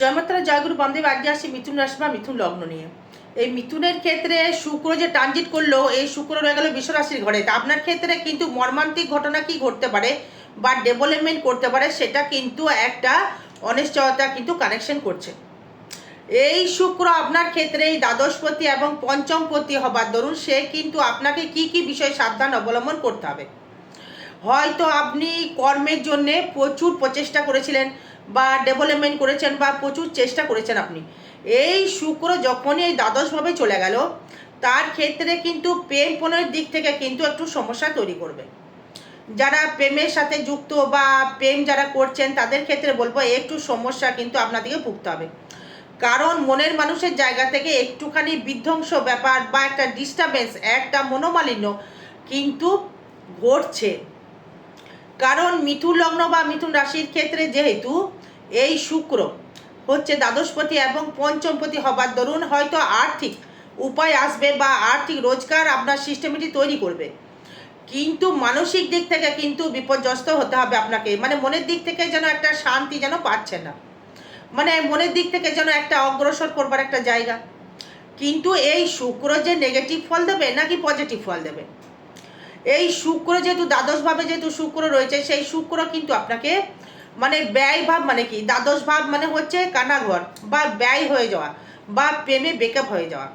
জয়মাত্রা জয়গুরু বামদেব আজকে আসছে মিথুন রাশি বা মিথুন লগ্ন নিয়ে। এই মিথুনের ক্ষেত্রে শুক্র যে ট্রানজিট করল, এই শুক্র রয়ে গেল বিশ্বরাশির ঘরে। তা আপনার ক্ষেত্রে কিন্তু মর্মান্তিক ঘটনা কি ঘটতে পারে বা ডেভেলপমেন্ট করতে পারে, সেটা কিন্তু একটা অনিশ্চয়তা কিন্তু কানেকশন করছে। এই শুক্র আপনার ক্ষেত্রে এই দ্বাদশপতি এবং পঞ্চমপতি হবার দরুন সে কিন্তু আপনাকে কি কি বিষয় সাবধান অবলম্বন করতে হবে। হয়তো আপনি কর্মের জন্যে প্রচুর প্রচেষ্টা করেছিলেন বা ডেভেলপমেন্ট করেছেন বা প্রচুর চেষ্টা করেছেন আপনি। এই শুক্র যখনই এই দ্বাদশভাবে চলে গেল, তার ক্ষেত্রে কিন্তু প্রেম পণের দিক থেকে কিন্তু একটু সমস্যা তৈরি করবে। যারা প্রেমের সাথে যুক্ত বা প্রেম যারা করছেন, তাদের ক্ষেত্রে বলব একটু সমস্যা কিন্তু আপনাদেরকে ভুগতে হবে। কারণ মনের মানুষের জায়গা থেকে একটুখানি বিধ্বংস ব্যাপার বা একটা ডিস্টারবেন্স একটা মনোমালিন্য কিন্তু ঘটছে। কারণ মিথুন লগ্ন বা মিথুন রাশির ক্ষেত্রে যেহেতু এই শুক্র হচ্ছে দ্বাদশপতি এবং পঞ্চমপতি হবার দরুন হয়তো আর্থিক উপায় আসবে বা আর্থিক রোজগার আপনার সিস্টেমটি তৈরি করবে। কিন্তু মানসিক দিক থেকে কিন্তু বিপর্যস্ত হতে হবে আপনাকে। মানে মনের দিক থেকে যেন একটা শান্তি যেন পাচ্ছেন না। মানে মনের দিক থেকে যেন একটা অগ্রসর করবার একটা জায়গা। কিন্তু এই শুক্র যে নেগেটিভ ফল দেবে নাকি পজিটিভ ফল দেবে? এই শুক্র যেহেতু দ্বাদশভাবে যেহেতু শুক্র রয়েছে, সেই শুক্র কিন্তু আপনাকে মানে ব্যয় ভাব মানে কি? দ্বাদশ ভাব মানে হচ্ছে কানাঘর বা ব্যয় হয়ে যাওয়া বা প্রেমে বেকআপ হয়ে যাওয়া।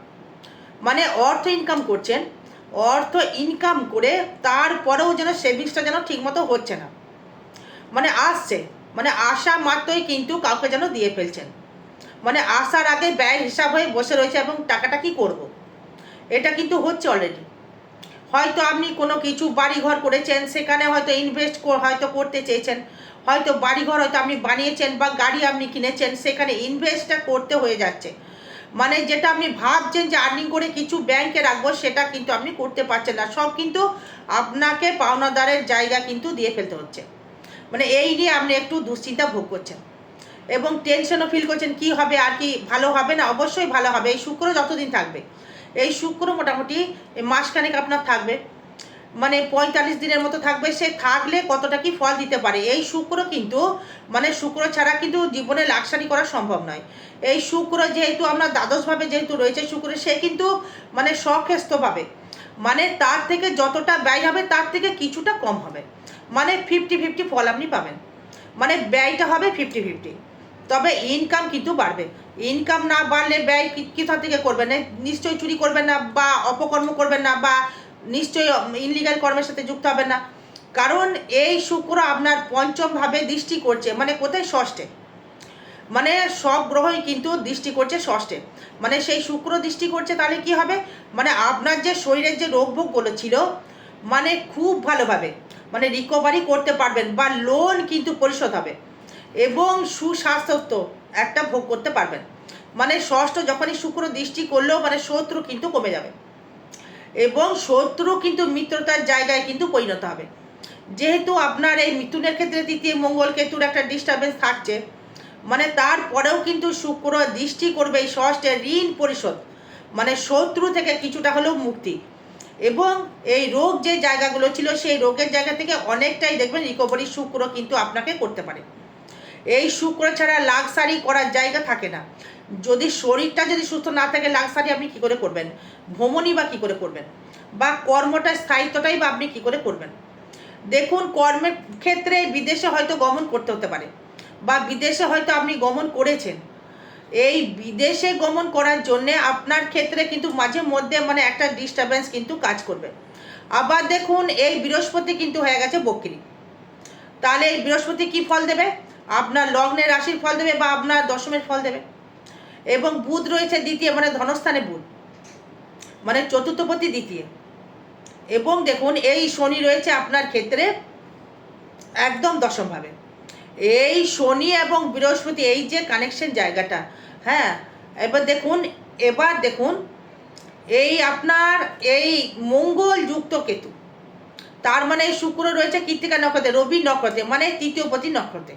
মানে অর্থ ইনকাম করছেন, অর্থ ইনকাম করে তারপরেও যেন সেভিংসটা যেন ঠিকমতো হচ্ছে না। মানে আসছে মানে আসা মাত্রই কিন্তু কাউকে যেন দিয়ে ফেলছেন। মানে আসার আগে ব্যয়ের হিসাব হয়ে বসে রয়েছে এবং টাকাটা কি করব। এটা কিন্তু হচ্ছে অলরেডি হয়তো আপনি কোনো কিছু বাড়িঘর করেছেন, সেখানে হয়তো ইনভেস্ট হয়তো করতে চেয়েছেন। হয়তো বাড়িঘর হয়তো আপনি বানিয়েছেন বা গাড়ি আপনি কিনেছেন, সেখানে ইনভেস্টটা করতে হয়ে যাচ্ছে। মানে যেটা আপনি ভাবছেন যে আর্নিং করে কিছু ব্যাংকে রাখব, সেটা কিন্তু আপনি করতে পারছেন না। সব কিন্তু আপনাকে পাওনাদারের জায়গা কিন্তু দিয়ে ফেলতে হচ্ছে। মানে এই নিয়ে আপনি একটু দুশ্চিন্তা ভোগ করছেন। এবং টেনশনও ফিল করছেন, কি হবে, আর কি ভালো হবে না? অবশ্যই ভালো হবে। এই শুক্র যতদিন থাকবে, এই শুক্র মোটামুটি মাসখানেক আপনার থাকবে। মানে পঁয়তাল্লিশ দিনের মতো থাকবে, সে থাকলে কতটা কি ফল দিতে পারে? এই শুক্র কিন্তু মানে শুক্র ছাড়া কিন্তু জীবনে লাক্সারি করা সম্ভব নয়। এই শুক্র যেহেতু আমরা দ্বাদশভাবে যেহেতু রয়েছে, শুক্র সে কিন্তু মানে সক্ষেস্তভাবে মানে তার থেকে যতটা ব্যয় হবে, তার থেকে কিছুটা কম হবে। মানে ফিফটি ফিফটি ফল আপনি পাবেন। মানে ব্যয়টা হবে ফিফটি ফিফটি তবে ইনকাম কিন্তু বাড়বে। ইনকাম না বাড়লে ব্যয় কোথা থেকে করবেন? নিশ্চয়ই চুরি করবেন না, বা অপকর্ম করবেন না, বা নিশ্চয়ই ইনলিগাল কর্মের সাথে যুক্ত হবেন না। কারণ এই শুক্র আপনার পঞ্চমভাবে দৃষ্টি করছে মানে কোথায় ষষ্ঠে? মানে সব গ্রহই কিন্তু দৃষ্টি করছে ষষ্ঠে। মানে সেই শুক্র দৃষ্টি করছে তাহলে কি হবে? মানে আপনার যে শরীরের যে রোগ ভোগগুলো ছিল মানে খুব ভালোভাবে মানে রিকভারি করতে পারবেন বা লোন কিন্তু পরিশোধ হবে এবং সুস্বাস্থ্য একটা ভোগ করতে পারবেন। মানে ষষ্ঠ যখনই শুক্র দৃষ্টি করলেও মানে শত্রু কিন্তু কমে যাবে। এবং শত্রু কিন্তু মিত্রতার জায়গায় কিন্তু পরিণত হবে। যেহেতু আপনার এই মিথুনের ক্ষেত্রে তৃতীয় মঙ্গল কেতুর একটা ডিস্টারবেন্স থাকছে মানে তারপরেও কিন্তু শুক্র দৃষ্টি করবে এই ষষ্ঠে ঋণ পরিশোধ মানে শত্রু থেকে কিছুটা হলেও মুক্তি। এবং এই রোগ যে জায়গাগুলো ছিল, সেই রোগের জায়গা থেকে অনেকটাই দেখবেন রিকভারি শুক্র কিন্তু আপনাকে করতে পারে। এই শুক্র ছাড়া লাক্সারি করার জায়গা থাকে না। যদি শরীরটা যদি সুস্থ না থাকে, লাক্সারি আপনি কী করে করবেন? ভ্রমণই বা কী করে করবেন? বা কর্মটা স্থায়িত্বটাই বা আপনি কী করে করবেন? দেখুন, কর্মের ক্ষেত্রে বিদেশে হয়তো গমন করতে হতে পারে, বা বিদেশে হয়তো আপনি গমন করেছেন। এই বিদেশে গমন করার জন্যে আপনার ক্ষেত্রে কিন্তু মাঝে মধ্যে মানে একটা ডিস্টারবেন্স কিন্তু কাজ করবে। আবার দেখুন, এই বৃহস্পতি কিন্তু হয়ে গেছে বকরি। তাহলে এই বৃহস্পতি কি ফল দেবে? আপনার লগ্নের রাশির ফল দেবে বা আপনার দশমের ফল দেবে। এবং বুধ রয়েছে দ্বিতীয় মানে ধনস্থানে বুধ মানে চতুর্থপতি দ্বিতীয়। এবং দেখুন, এই শনি রয়েছে আপনার ক্ষেত্রে একদম দশমভাবে। এই শনি এবং বৃহস্পতি, এই যে কানেকশন জায়গাটা হ্যাঁ এবার দেখুন এবার দেখুন, এই আপনার এই মঙ্গল যুক্ত কেতু, তার মানে শুক্র রয়েছে কৃত্তিকা নক্ষত্রে, রবি নক্ষত্রে মানে তৃতীয়পতি নক্ষত্রে।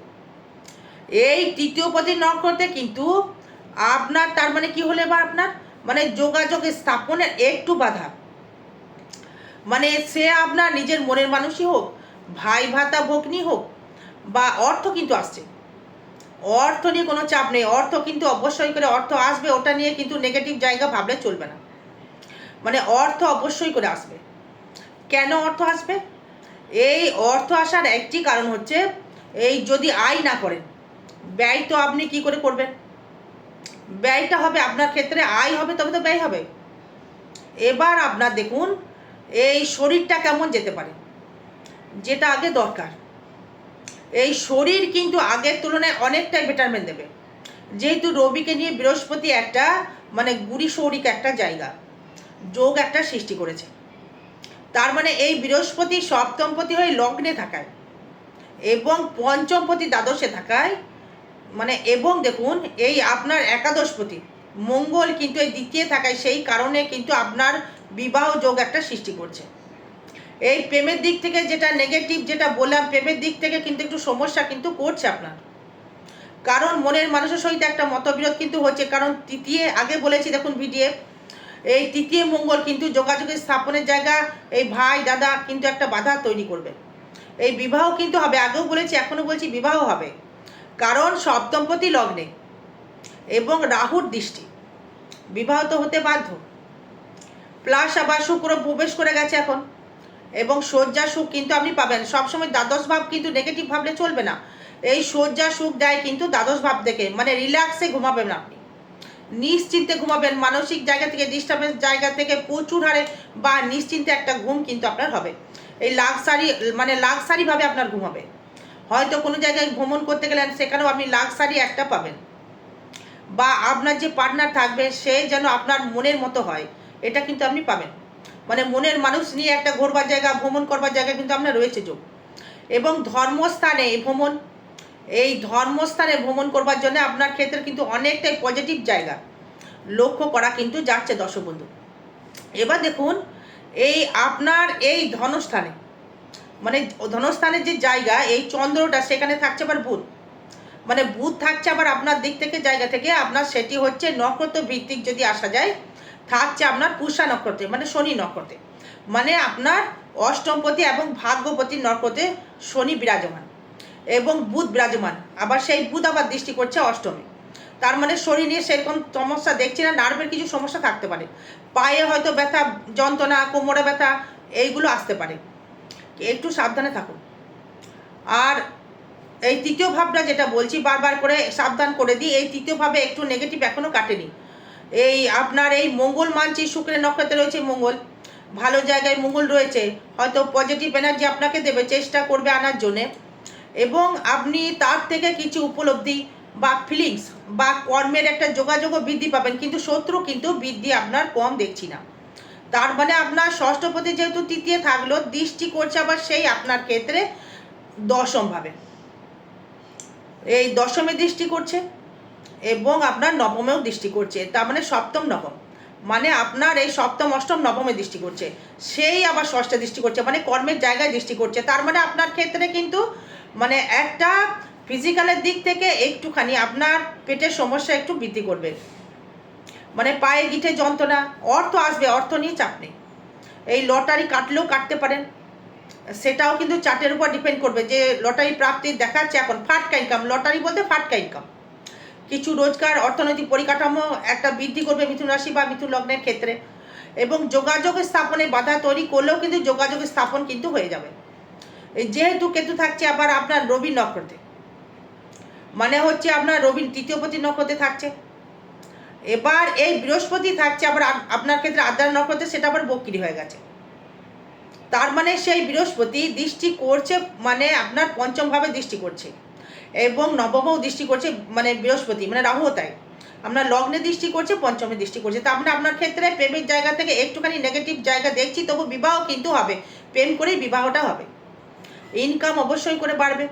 এই তৃতীয়পতি নক্ষত্রে কিন্তু আপনার, তার মানে কি হলে বা আপনার? মানে যোগাযোগের স্থাপনের একটু বাধা। মানে সে আপনার নিজের মনের মানুষই হোক, ভাই ভাতা ভগ্নি হোক, বা অর্থ কিন্তু আসছে। অর্থ নিয়ে কোনো চাপ নেই। অর্থ কিন্তু অবশ্যই করে, অর্থ আসবে, ওটা নিয়ে কিন্তু নেগেটিভ জায়গা ভাবলে চলবে না। মানে অর্থ অবশ্যই করে আসবে। কেন অর্থ আসবে? এই অর্থ আসার একটি কারণ হচ্ছে, এই যদি আয় না করেন ব্যয় তো আপনি কি করে করবেন? ব্যয়টা হবে আপনার ক্ষেত্রে, আয় হবে তবে তো ব্যয় হবে। এবার আপনার দেখুন, এই শরীরটা কেমন যেতে পারে? যেটা আগে দরকার। এই শরীর কিন্তু আগের তুলনায় অনেকটাই বেটারমেন্ট দেবে। যেহেতু রবিকে নিয়ে বৃহস্পতি একটা মানে গুড়ি শৌরিক একটা জায়গা, যোগ একটা সৃষ্টি করেছে। তার মানে এই বৃহস্পতি সপ্তমপতি হয়ে লগ্নে থাকায় এবং পঞ্চমপতি দ্বাদশে থাকায় মানে এবং দেখুন, এই আপনার একাদশপতি, মঙ্গল কিন্তু এই দ্বিতীয় থাকায় সেই কারণে কিন্তু আপনার বিবাহ যোগ একটা সৃষ্টি করছে। এই প্রেমের দিক থেকে যেটা নেগেটিভ যেটা বললাম, প্রেমের দিক থেকে কিন্তু একটু সমস্যা কিন্তু করছে আপনার। কারণ মনের মানুষের সহিত একটা মতবিরোধ কিন্তু হচ্ছে, কারণ তৃতীয়, আগে বলেছি দেখুন ভিডিও, এই তৃতীয় মঙ্গল কিন্তু যোগাযোগের স্থাপনের জায়গা, এই ভাই, দাদা কিন্তু একটা বাধা তৈরি করবে। এই বিবাহ কিন্তু হবে, আগেও বলেছি, এখনও বলছি বিবাহ হবে। কারণ সপ্তমপতি লগ্নে এবং রাহুর দৃষ্টি। বিবাহ তো হতে বাধ্য। প্লাস আবার শুক্র প্রবেশ করে গেছে এখন। এবং শয্যা সুখ কিন্তু আপনি পাবেন। সবসময় দ্বাদশ ভাব কিন্তু নেগেটিভ ভাবলে চলবে না। এই শয্যা সুখ দেয় কিন্তু দ্বাদশ ভাব থেকে মানে রিল্যাক্সে ঘুমাবেন আপনি। নিশ্চিন্তে ঘুমাবেন। মানসিক জায়গা থেকে ডিস্টার্বেন্স জায়গা থেকে প্রচুর হারে বা নিশ্চিন্তে একটা ঘুম কিন্তু আপনার হবে। এই লাক্সারি মানে লাক্সারিভাবে আপনার ঘুম হবে হয়তো কোনো জায়গায় ভ্রমণ করতে গেলেন সেখানেও আপনি লাক্সারি একটা পাবেন। বা আপনার যে পার্টনার থাকবে, সে যেন আপনার মনের মতো হয়, এটা কিন্তু আপনি পাবেন। মানে মনের মানুষ নিয়ে একটা ঘোরবার জায়গা, ভ্রমণ করবার জায়গা কিন্তু আপনার রয়েছে যোগ। এবং ধর্মস্থানে ভ্রমণ, এই ধর্মস্থানে ভ্রমণ করবার জন্য আপনার ক্ষেত্রে কিন্তু অনেকটাই পজিটিভ জায়গা। লক্ষ্য করা কিন্তু যাচ্ছে দর্শকবন্ধু এবার দেখুন, এই আপনার এই ধনস্থানে মানে ধনস্থানের যে জায়গা, এই চন্দ্রটা সেখানে থাকছে আবার বুধ। মানে বুধ থাকছে আবার আপনার দিক থেকে, জায়গা থেকে, আপনার সেটি হচ্ছে নক্ষত্র ভিত্তিক যদি আসা যায়, থাকছে আপনার পুষা নক্ষত্রে মানে শনি নক্ষত্রে। মানে আপনার অষ্টমপতি এবং ভাগ্যপতি নক্ষত্রে শনি বিরাজমান এবং বুধ বিরাজমান। আবার সেই বুধ আবার দৃষ্টি করছে অষ্টমে। তার মানে শরীর নিয়ে সেরকম সমস্যা দেখছি না, নার্ভের কিছু সমস্যা থাকতে পারে। পায়ে হয়তো ব্যথা, যন্ত্রণা, কোমরে ব্যথা, এইগুলো আসতে পারে। একটু সাবধানে থাকুন। আর এই তৃতীয় ভাবটা যেটা বলছি বারবার করে সাবধান করে দিই, এই তৃতীয় ভাবে একটু নেগেটিভ এখনও কাটেনি। এই আপনার এই মঙ্গল মানছি, শুক্রের নক্ষত্রে রয়েছে মঙ্গল। ভালো জায়গায় মঙ্গল রয়েছে, হয়তো পজিটিভ এনার্জি আপনাকে দেবে, চেষ্টা করবে আনার জন্যে। এবং আপনি তার থেকে কিছু উপলব্ধি বা ফিলিংস বা কর্মের একটা যোগাযোগও বৃদ্ধি পাবেন, কিন্তু শত্রু কিন্তু বৃদ্ধি আপনার কম দেখছি না। তার মানে আপনার ষষ্ঠপতি যেহেতু তৃতীয় থাকল, দৃষ্টি করছে আবার সেই আপনার ক্ষেত্রে দশমভাবে এই দশমে দৃষ্টি করছে এবং আপনার নবমেও দৃষ্টি করছে, তার মানে সপ্তম নবম। মানে আপনার এই সপ্তম, অষ্টম, নবমে দৃষ্টি করছে। সেই আবার ষষ্ঠে দৃষ্টি করছে মানে কর্মের জায়গায় দৃষ্টি করছে। তার মানে আপনার ক্ষেত্রে কিন্তু মানে একটা ফিজিক্যালের দিক থেকে একটুখানি আপনার পেটের সমস্যা একটু বৃদ্ধি করবে। মানে পায়ে গিঠে যন্ত্রণা, অর্থ আসবে, অর্থ নিয়ে চাপ নেই। এই লটারি কাটলেও কাটতে পারেন। সেটাও কিন্তু চার্টের উপর ডিপেন্ড করবে যে লটারি প্রাপ্তি দেখাচ্ছে এখন। ফাটকা ইনকাম লটারি বলতে ফাটকা ইনকাম কিছু রোজগার, অর্থনৈতিক পরিকাঠামো একটা বৃদ্ধি করবে মিথুন রাশি বা মিথুন লগ্নের ক্ষেত্রে। এবং যোগাযোগ স্থাপনে বাধা তৈরি করলেও কিন্তু যোগাযোগের স্থাপন কিন্তু হয়ে যাবে। যেহেতু কেতু থাকছে আবার আপনার রবি নক্ষত্রে। মানে হচ্ছে আপনার রবি তৃতীয়পতি নক্ষত্রে থাকছে। এবার এই বৃহস্পতি থাকছে, আবার আপনার ক্ষেত্রে আদ্রা নক্ষত্রে সেটা আবার বক্রি হয়ে গেছে। তার মানে সেই বৃহস্পতি দৃষ্টি করছে মানে আপনার পঞ্চমভাবে দৃষ্টি করছে এবং নবমও দৃষ্টি করছে মানে বৃহস্পতি মানে রাহুও তাই। আপনার লগ্নে দৃষ্টি করছে, পঞ্চমে দৃষ্টি করছে। তা মানে আপনার ক্ষেত্রে প্রেমের জায়গা থেকে একটুখানি নেগেটিভ জায়গা দেখছি, তবু বিবাহ কিন্তু হবে, প্রেম করেই বিবাহটা হবে। ইনকাম অবশ্যই করে বাড়বে।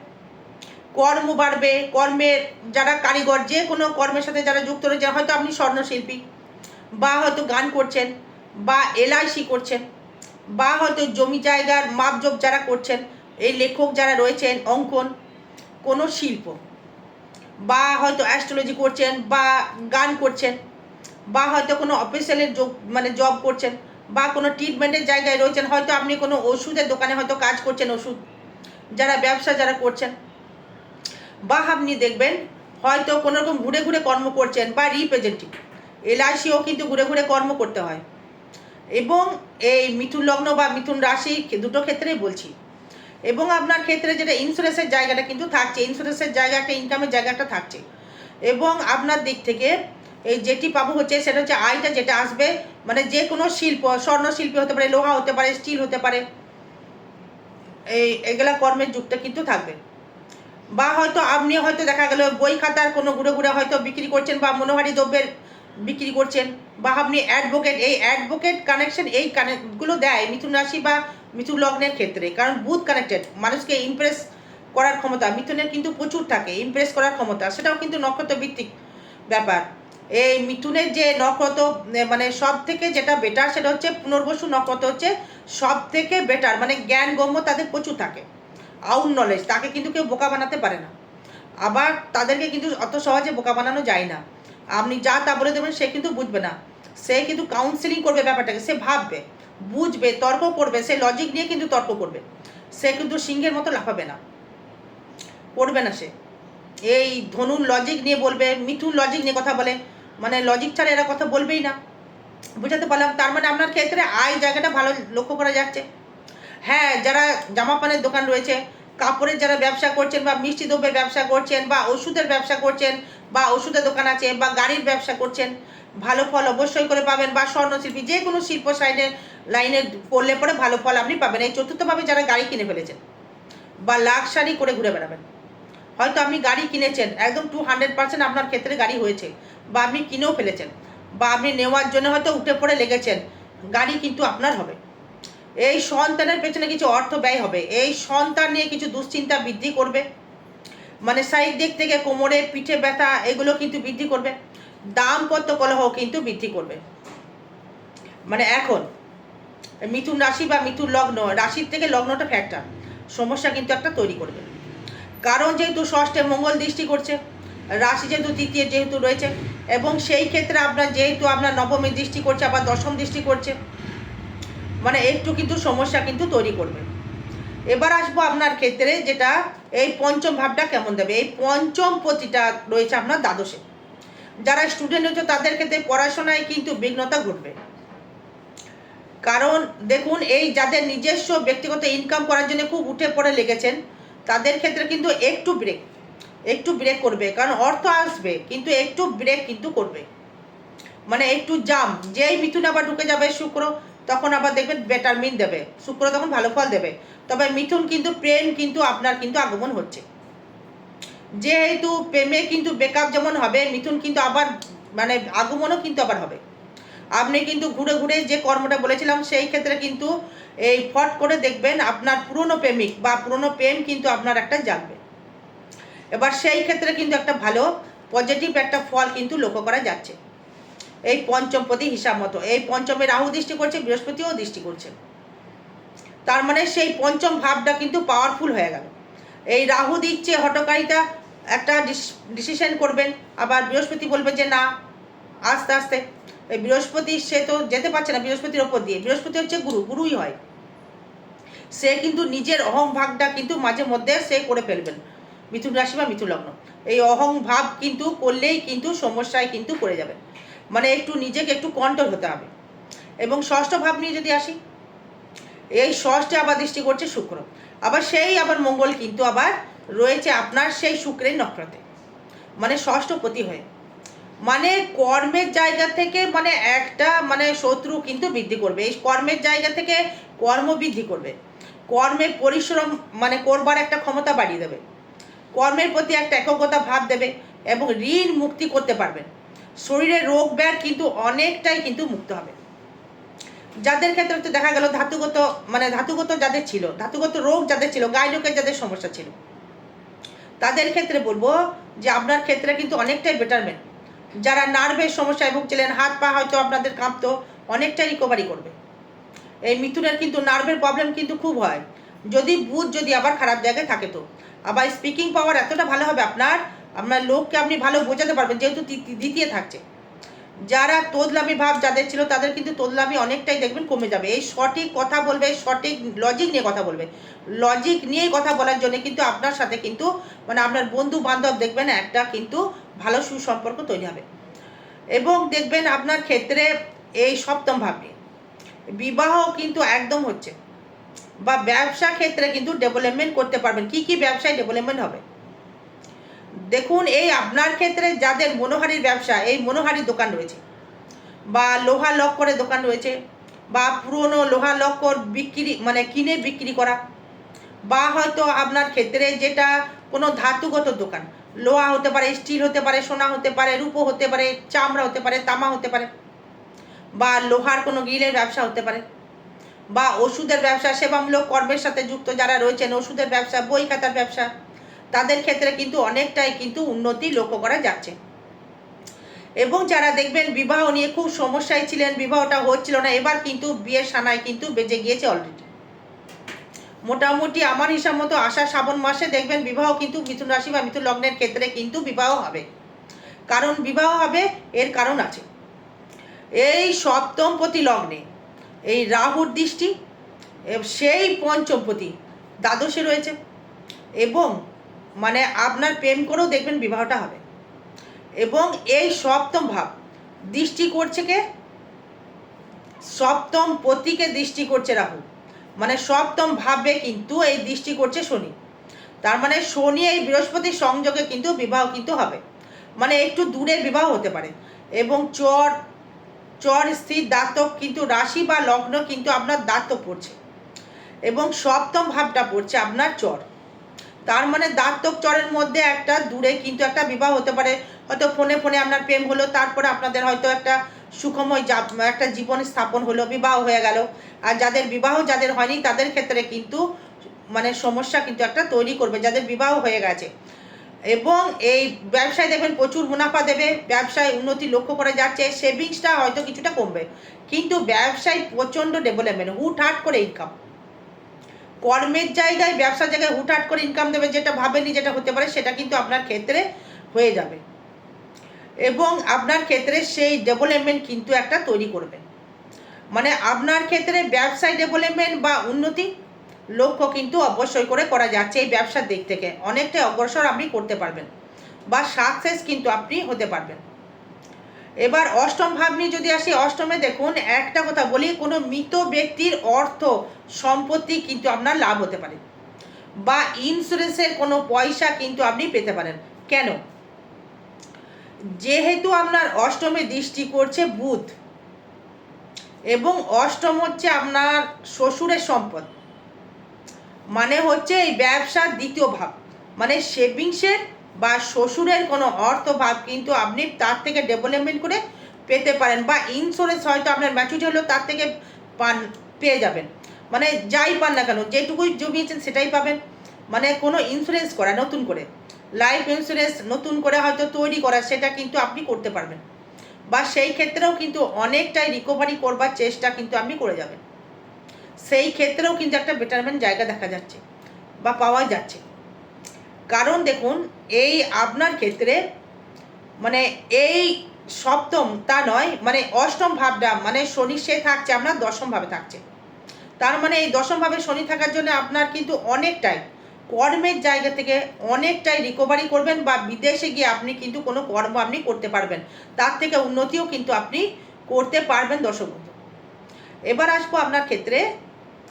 কর্ম বাড়বে, কর্মের যারা কারিগর, যে কোনো কর্মের সাথে যারা যুক্ত রয়েছে হয়তো আপনি স্বর্ণশিল্পী, বা হয়তো গান করছেন, বা এলআইসি করছেন, বা হয়তো জমি জায়গার মাপজোপ যারা করছেন, এই লেখক যারা রয়েছেন, অঙ্কন, কোনো শিল্প, বা হয়তো অ্যাস্ট্রোলজি করছেন, বা গান করছেন, বা হয়তো কোনো অফিসিয়ালের মানে জব করছেন, বা কোনো ট্রিটমেন্টের জায়গায় রয়েছেন, হয়তো আপনি কোনো ওষুধের দোকানে হয়তো কাজ করছেন ওষুধ, যারা ব্যবসা যারা করছেন বা আপনি দেখবেন, হয়তো কোনো রকম ঘুরে ঘুরে কর্ম করছেন বা রিপ্রেজেন্টেটিভ এলআইসিও কিন্তু ঘুরে ঘুরে কর্ম করতে হয়। এবং এই মিথুন লগ্ন বা মিথুন রাশি দুটো ক্ষেত্রেই বলছি। এবং আপনার ক্ষেত্রে যেটা ইন্স্যুরেন্সের জায়গাটা কিন্তু থাকছে ইন্স্যুরেন্সের জায়গা, একটা ইনকামের জায়গাটা থাকছে। এবং আপনার দিক থেকে এই যেটি পাবো হচ্ছে, সেটা হচ্ছে আয়টা যেটা আসবে মানে যে কোনো শিল্প স্বর্ণ শিল্পী হতে পারে, লোহা হতে পারে, স্টিল হতে পারে, এই, এগুলা কর্মের যুগটা কিন্তু থাকবে। বা হয়তো আপনি হয়তো দেখা গেল বই খাতার কোনো ঘুরে ঘুরে হয়তো বিক্রি করছেন বা মনোহারি দ্রব্যের বিক্রি করছেন, বা আপনি অ্যাডভোকেট এই অ্যাডভোকেট কানেকশন এই কানেক্টগুলো দেয় মিথুন রাশি বা মিথুন লগ্নের ক্ষেত্রে। কারণ বুথ কানেক্টেড মানুষকে ইমপ্রেস করার ক্ষমতা, মিথুনের কিন্তু প্রচুর থাকে ইমপ্রেস করার ক্ষমতা, সেটাও কিন্তু নক্ষত্র ভিত্তিক ব্যাপার। এই মিথুনের যে নক্ষত্র মানে সব থেকে যেটা বেটার সেটা হচ্ছে পুনর্বসু নক্ষত্র হচ্ছে সব থেকে বেটার মানে জ্ঞান গম্য তাদের প্রচুর থাকে। আউট নলেজ তাকে কিন্তু কেউ বোকা বানাতে পারে না। আবার তাদেরকে কিন্তু অত সহজে বোকা বানানো যায় না। আপনি যা তা বলে দেবেন, সে কিন্তু বুঝবে না। সে কিন্তু কাউন্সিলিং করবে ব্যাপারটাকে, সে ভাববে, বুঝবে, তর্ক করবে, সে লজিক নিয়ে কিন্তু তর্ক করবে। সে কিন্তু সিংহের মতো লাফাবে না। করবে না সে। এই ধনুর লজিক নিয়ে বলবে মিথুন লজিক নিয়ে কথা বলে মানে লজিক ছাড়া এরা কথা বলবেই না। বুঝাতে পারলাম, তার মানে আপনার ক্ষেত্রে আয় জায়গাটা ভালো লক্ষ্য করা যাচ্ছে। হ্যাঁ যারা জামা পানের দোকান রয়েছে, কাপড়ের যারা ব্যবসা করছেন বা মিষ্টি দ্রব্যের ব্যবসা করছেন বা ওষুধের ব্যবসা করছেন বা ওষুধের দোকান আছে বা গাড়ির ব্যবসা করছেন, ভালো ফল অবশ্যই করে পাবেন বা স্বর্ণশিল্পী, যে কোনো শিল্প সাইডের লাইনে করলে পরে ভালো ফল আপনি পাবেন। এই চতুর্থভাবে যারা গাড়ি কিনে ফেলেছেন বা লাক্সারি করে ঘুরে বেড়াবেন, হয়তো আপনি গাড়ি কিনেছেন, একদম টু হান্ড্রেড পার্সেন্ট আপনার ক্ষেত্রে গাড়ি হয়েছে বা আপনি কিনেও ফেলেছেন বা আপনি নেওয়ার জন্য হয়তো উঠে পড়ে লেগেছেন, গাড়ি কিন্তু আপনার হবে। এই সন্তানের পেছনে কিছু অর্থ ব্যয় হবে। এই সন্তান নিয়ে কিছু দুশ্চিন্তা বৃদ্ধি করবে। মানে সাইড দিক থেকে কোমরে পিঠে ব্যথা, এগুলো কিন্তু বৃদ্ধি করবে। দাম্পত্য কলহ কিন্তু বৃদ্ধি করবে। মানে এখন, মিথুন রাশি বা মিথুন লগ্ন, রাশির থেকে লগ্নটা ফ্যাক্টর সমস্যা কিন্তু একটা তৈরি করবে। কারণ যেহেতু ষষ্ঠে মঙ্গল দৃষ্টি করছে, রাশি যেহেতু তৃতীয় যেহেতু রয়েছে, এবং সেই ক্ষেত্রে আপনার যেহেতু আপনার নবমী দৃষ্টি করছে, আবার দশম দৃষ্টি করছে মানে একটু কিন্তু সমস্যা কিন্তু তৈরি করবে। এবার আসব আপনার ক্ষেত্রে যেটা, এই পঞ্চম ভাবটা কেমন দেবে? এই পঞ্চম পতিটা রয়েছে আপনার দ্বাদশে। যারা স্টুডেন্ট হচ্ছে তাদের ক্ষেত্রে পড়াশোনায় কিন্তু বিঘ্নতা ঘটবে। কারণ দেখুন, এই যাদের নিজস্ব ব্যক্তিগত ইনকাম করার জন্য খুব উঠে পড়ে লেগেছেন, তাদের ক্ষেত্রে কিন্তু একটু ব্রেক একটু ব্রেক করবে। কারণ অর্থ আসবে, কিন্তু একটু ব্রেক কিন্তু করবে। মানে একটু জাম যেই মিথুন আবার ঢুকে যাবে শুক্র তখন আবার দেখবেন বেটার মিন দেবে। শুক্র তখন ভালো ফল দেবে। তবে মিথুন কিন্তু প্রেম কিন্তু আপনার কিন্তু আগমন হচ্ছে। যেহেতু প্রেমে কিন্তু বেকআপ যেমন হবে, মিথুন কিন্তু আবার মানে আগমনও কিন্তু আবার হবে। আপনি কিন্তু ঘুরে ঘুরে যে কর্মটা বলেছিলাম, সেই ক্ষেত্রে কিন্তু এই ফট করে দেখবেন আপনার পুরনো প্রেমিক বা পুরনো প্রেম কিন্তু আপনার একটা জাগবে। এবার সেই ক্ষেত্রে কিন্তু একটা ভালো পজিটিভ একটা ফল কিন্তু লক্ষ্য করা যাচ্ছে। এই পঞ্চম পঞ্চমপতি হিসাব মতো। এই পঞ্চমে রাহু দৃষ্টি করছে, বৃহস্পতিও দৃষ্টি করছে। তার মানে সেই পঞ্চম ভাবটা কিন্তু পাওয়ারফুল হয়ে গেল। এই রাহু দিচ্ছে হটকারিতা একটা ডিসিশন করবেন, আবার বৃহস্পতি বলবে যে না, আস্তে আস্তে। এই বৃহস্পতি, সে তো যেতে পারছে না বৃহস্পতির ওপর দিয়ে। বৃহস্পতি হচ্ছে গুরু, গুরুই হয়। সে কিন্তু নিজের অহং ভাগটা কিন্তু মাঝে মধ্যে সে করে ফেলবেন। মিথুন রাশি বা মিথুন লগ্ন। এই অহং ভাব কিন্তু করলেই কিন্তু সমস্যায় কিন্তু পড়ে যাবেন। মানে একটু নিজেকে একটু কন্ট্রোল হতে হবে। এবং ষষ্ঠ ভাব নিয়ে যদি আসি, এই ষষ্ঠে আবার দৃষ্টি করছে শুক্র। আবার সেই আবার মঙ্গল কিন্তু আবার রয়েছে আপনার সেই শুক্রের নক্ষত্রে। মানে ষষ্ঠ পতি হয়ে। মানে কর্মের জায়গা থেকে মানে একটা মানে শত্রু কিন্তু বৃদ্ধি করবে। এই কর্মের জায়গা থেকে কর্ম বৃদ্ধি করবে। কর্মের পরিশ্রম মানে করবার একটা ক্ষমতা বাড়িয়ে দেবে। কর্মের প্রতি একটা একগ্রতা ভাব দেবে এবং ঋণ মুক্তি করতে পারবেন। শরীরে রোগ ব্যাগ কিন্তু অনেকটাই কিন্তু মুক্ত হবে। যাদের ক্ষেত্রে তো দেখা গেল ধাতুগত মানে ধাতুগত যাদের ছিল, ধাতুগত রোগ যাদের ছিল গাইডোকের যাদের সমস্যা ছিল, তাদের ক্ষেত্রে বলব যে আপনার ক্ষেত্রে কিন্তু অনেকটাই বেটারমেন্ট যারা নার্ভের সমস্যায় ভুগছিলেন, হাত পা হয়তো আপনাদের কাঁপতো, অনেকটাই রিকভারি করবে। এই মিথুনের কিন্তু নার্ভের প্রবলেম কিন্তু খুব হয়। যদি বুধ যদি আবার খারাপ জায়গায় থাকে তো। আবার স্পিকিং পাওয়ার এতটা ভালো হবে আপনার আপনার লোককে আপনি ভালো বোঝাতে পারবেন, যেহেতু দ্বিতীয় থাকছে। যারা তোদলামি ভাব যাদের ছিল, তাদের কিন্তু তোদলামি অনেকটাই দেখবেন কমে যাবে। এই সঠিক কথা বলবে, সঠিক লজিক নিয়ে কথা বলবে। লজিক নিয়ে কথা বলার জন্য কিন্তু আপনার সাথে কিন্তু মানে আপনার বন্ধু বান্ধব দেখবেন একটা কিন্তু ভালো সুসম্পর্ক তৈরি হবে। এবং দেখবেন আপনার ক্ষেত্রে এই সপ্তম ভাব নিয়ে। বিবাহ কিন্তু একদম হচ্ছে। বা ব্যবসা ক্ষেত্রে কিন্তু ডেভেলপমেন্ট করতে পারবেন। কি কি ব্যবসায় ডেভেলপমেন্ট হবে? দেখুন, এই আপনার ক্ষেত্রে যাদের মনোহারির ব্যবসা, এই মনোহারির দোকান রয়েছে, বা লোহা লক্করের দোকান রয়েছে, বা পুরনো লোহা লক্কর বিক্রি মানে কিনে বিক্রি করা, বা হয়তো আপনার ক্ষেত্রে যেটা কোনো ধাতুগত দোকান, লোহা হতে পারে, স্টিল হতে পারে, সোনা হতে পারে, রূপো হতে পারে, চামড়া হতে পারে, তামা হতে পারে, বা লোহার কোনো গিলের ব্যবসা হতে পারে, বা ওষুধের ব্যবসা, সেবামূলক কর্মের সাথে যুক্ত যারা রয়েছেন, ওষুধের ব্যবসা, বই খাতার ব্যবসা তাদের ক্ষেত্রে কিন্তু অনেকটাই কিন্তু উন্নতি লক্ষ্য করা যাচ্ছে। এবং যারা দেখবেন বিবাহ নিয়ে খুব সমস্যায় ছিলেন, বিবাহটা হচ্ছিল না, এবার কিন্তু বিয়ের সানায় কিন্তু বেজে গিয়েছে অলরেডি মোটামুটি আমার হিসাব মতো আষাঢ় শ্রাবণ মাসে দেখবেন বিবাহ কিন্তু মিথুন রাশি বা মিথুন লগ্নের ক্ষেত্রে কিন্তু বিবাহ হবে। কারণ বিবাহ হবে, এর কারণ আছে। এই সপ্তমপতি লগ্নে এই রাহুর দৃষ্টি সেই পঞ্চমপতি দ্বাদশে রয়েছে। এবং মানে আপনার প্রেম করেও দেখবেন বিবাহটা হবে। এবং এই সপ্তম ভাব, দৃষ্টি করছে কে? সপ্তম পতিকে দৃষ্টি করছে রাহু। মানে সপ্তম ভাবে কিন্তু এই দৃষ্টি করছে শনি। তার মানে শনি এই বৃহস্পতির সংযোগে কিন্তু বিবাহ কিন্তু হবে। মানে একটু দূরের বিবাহ হতে পারে। এবং চর চর, স্থির, দাতক কিন্তু রাশি বা লগ্ন কিন্তু আপনার দাতক পড়ছে। এবং সপ্তম ভাবটা পড়ছে আপনার চর। তার মানে দাঁতক চরের মধ্যে একটা দূরে কিন্তু একটা বিবাহ হতে পারে। হয়তো ফোনে ফোনে আপনার প্রেম হলো, তারপরে আপনাদের হয়তো একটা সুখময় একটা জীবন স্থাপন হলো, বিবাহ হয়ে গেল। আর যাদের বিবাহ যাদের হয়নি, তাদের ক্ষেত্রে কিন্তু মানে সমস্যা কিন্তু একটা তৈরি করবে, যাদের বিবাহ হয়ে গেছে। এবং এই ব্যবসায় দেখবেন প্রচুর মুনাফা দেবে, ব্যবসায় উন্নতি লক্ষ্য করা যাচ্ছে সেভিংসটা হয়তো কিছুটা কমবে। কিন্তু ব্যবসায় প্রচণ্ড ডেভেলপমেন্ট হুটহাট করে ইনকাম কর্মের জায়গায়, ব্যবসার জায়গায় হুটহাট করে ইনকাম দেবে, যেটা ভাবেনি যেটা হতে পারে, সেটা কিন্তু আপনার ক্ষেত্রে হয়ে যাবে। এবং আপনার ক্ষেত্রে সেই ডেভেলপমেন্ট কিন্তু একটা তৈরি করবে। মানে আপনার ক্ষেত্রে ব্যবসায় ডেভেলপমেন্ট বা উন্নতি লক্ষ্য কিন্তু অবশ্যই করে করা যাচ্ছে এই ব্যবসার দিক থেকে। অনেকটাই অগ্রসর আপনি করতে পারবেন বা সাকসেস কিন্তু আপনি হতে পারবেন। এবার অষ্টম ভাব নিয়ে যদি আসি, অষ্টমে দেখুন, একটা কথা বলি, কোনো মৃত ব্যক্তির অর্থ, সম্পত্তি কিন্তু আপনার লাভ হতে পারে। বা ইন্স্যুরেন্সের কোনো পয়সা কিন্তু আপনি পেতে পারেন। কেন? যেহেতু আপনার অষ্টমে দৃষ্টি করছে বুধ, এবং অষ্টম হচ্ছে আপনার শ্বশুরের সম্পদ মানে হচ্ছে এই ব্যবসার দ্বিতীয় ভাব মানে সেভিংসের বা শ্বশুরের কোনো অর্থ ভাব কিন্তু আপনি তার থেকে ডেভেলপমেন্ট করে পেতে পারেন বা ইন্স্যুরেন্স হয়তো আপনার ম্যাচুরিটি হলেও তার থেকে পান, পেয়ে যাবেন। মানে যাই পান না কেন যেটুকুই জমিয়েছেন সেটাই পাবেন। মানে কোনো ইন্স্যুরেন্স করা, নতুন করে। লাইফ ইন্স্যুরেন্স নতুন করে হয়তো তৈরি করা, সেটা কিন্তু আপনি করতে পারবেন। বা সেই ক্ষেত্রেও কিন্তু অনেকটাই রিকভারি করবার চেষ্টা কিন্তু আপনি করে যাবেন। সেই ক্ষেত্রেও কিন্তু একটা বেটারমেন্ট জায়গা দেখা যাচ্ছে বা পাওয়া যাচ্ছে। কারণ দেখুন, এই আপনার ক্ষেত্রে মানে এই সপ্তম তা নয় মানে অষ্টম ভাবটা মানে শনি সে থাকছে আপনার দশম ভাবে থাকছে। তার মানে এই দশম ভাবে শনি থাকার জন্য আপনার কিন্তু অনেকটাই কর্মের জায়গা থেকে অনেকটাই রিকভারি করবেন বা বিদেশে গিয়ে আপনি কিন্তু কোনো কর্ম আপনি করতে পারবেন। তার থেকে উন্নতিও কিন্তু আপনি করতে পারবেন বন্ধু। এবার আসব আপনার ক্ষেত্রে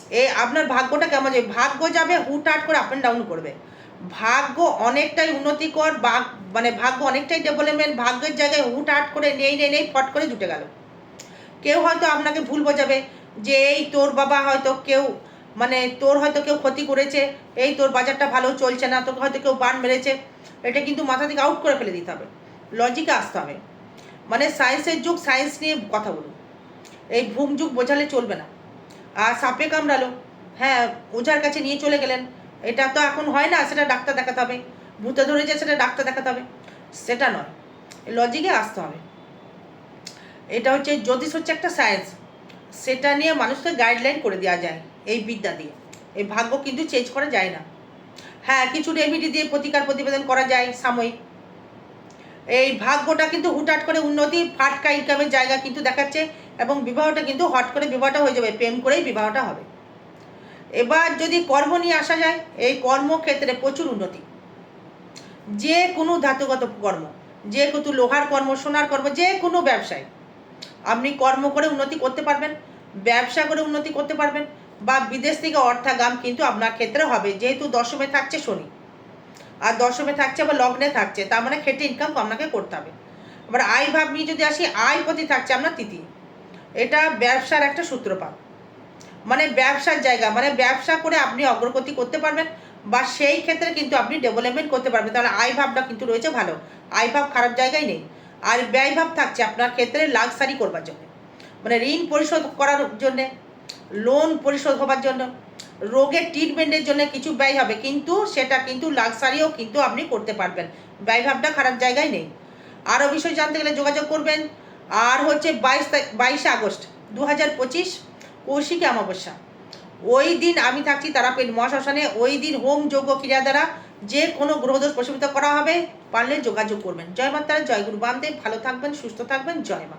এই আপনার ভাগ্যটা কেমন? যাবে ভাগ্য যাবে হুটহাট করে আপ অ্যান্ড ডাউন করবে। ভাগ্য অনেকটাই উন্নতিকর বা মানে ভাগ্য অনেকটাই ডেভেলপমেন্ট ভাগ্যের জায়গায় হুটহাট করে নেই নেই নেই, ফট করে জুটে গেল। কেউ হয়তো আপনাকে ভুল বোঝাবে যে এই তোর বাবা হয়তো কেউ মানে তোর হয়তো কেউ ক্ষতি করেছে, এই তোর বাজারটা ভালো চলছে না, তোকে হয়তো কেউ বান মেরেছে, এটা কিন্তু মাথা থেকে আউট করে ফেলে দিতে হবে। লজিকে আসতে হবে। মানে সায়েন্সের যুগ সায়েন্স নিয়ে কথা বলুন। এই ভুম যুগ বোঝালে চলবে না। আর সাপে কামড়ালো হ্যাঁ ওঝার কাছে নিয়ে চলে গেলেন। এটা তো এখন হয় না, সেটা ডাক্তার দেখাতে হবে। ভূতে ধরেছে, সেটা ডাক্তার দেখাতে হবে। সেটা নয় লজিকে আসতে হবে। এটা হচ্ছে জ্যোতিষ হচ্ছে একটা সায়েন্স সেটা নিয়ে মানুষকে গাইডলাইন করে দেওয়া যায়, এই বিদ্যা দিয়ে। এই ভাগ্য কিন্তু চেঞ্জ করা যায় না। হ্যাঁ কিছু রেমিডি দিয়ে প্রতিকার প্রতিবেদন করা যায় সাময়িক। এই ভাগ্যটা কিন্তু হুটহাট করে উন্নতি, ফাটকা ইনকামের জায়গা কিন্তু দেখাচ্ছে এবং বিবাহটা কিন্তু হট করে বিবাহটা হয়ে যাবে, প্রেম করেই বিবাহটা হবে। এবার যদি কর্ম নিয়ে আসা যায়, এই কর্মক্ষেত্রে প্রচুর উন্নতি। যে কোনো ধাতুগত কর্ম, যে কোনো লোহার কর্ম, সোনার কর্ম, যে কোনো ব্যবসায়, আপনি কর্ম করে উন্নতি করতে পারবেন, ব্যবসা করে উন্নতি করতে পারবেন, বা বিদেশ থেকে অর্থাগাম কিন্তু আপনার ক্ষেত্রে হবে, যেহেতু দশমে থাকছে শনি। আর দশমে থাকছে আবার লগ্নে থাকছে, তার মানে খেটে ইনকাম আপনাকে করতে হবে। এবার আয় ভাব নিয়ে যদি আসি, আয় প্রতি থাকছে আপনার তিথি। এটা ব্যবসার একটা সূত্রপাত। মানে ব্যবসার জায়গা মানে ব্যবসা করে আপনি অগ্রগতি করতে পারবেন বা সেই ক্ষেত্রে কিন্তু আপনি ডেভেলপমেন্ট করতে পারবেন। তাহলে আয় ভাবটা কিন্তু রয়েছে ভালো। আয় ভাব খারাপ জায়গায় নেই। আর ব্যয় ভাব থাকছে আপনার ক্ষেত্রে লাক্সারি করবার জন্য। মানে ঋণ পরিশোধ করার জন্যে লোন পরিশোধ হবার জন্য, রোগের ট্রিটমেন্টের জন্য কিছু ব্যয় হবে। কিন্তু সেটা কিন্তু লাক্সারিও কিন্তু আপনি করতে পারবেন। ব্যয় ভাবটা খারাপ জায়গায় নেই। আরও বিষয় জানতে গেলে যোগাযোগ করবেন। আর হচ্ছে বাইশ বাইশে আগস্ট দু হাজার পঁচিশ কৌশিকী অমাবস্যা। ওই দিন আমি থাকছি তারাপীঠ মহাশ্মশানে, ওই দিন হোম যোগ্য ক্রিয়া দ্বারা যে কোনো গ্রহদোষ প্রশমিত করা হবে, পারলে যোগাযোগ করবেন। জয় মাতারা, জয় গুরু বামদেব, ভালো থাকবেন, সুস্থ থাকবেন, জয় মা।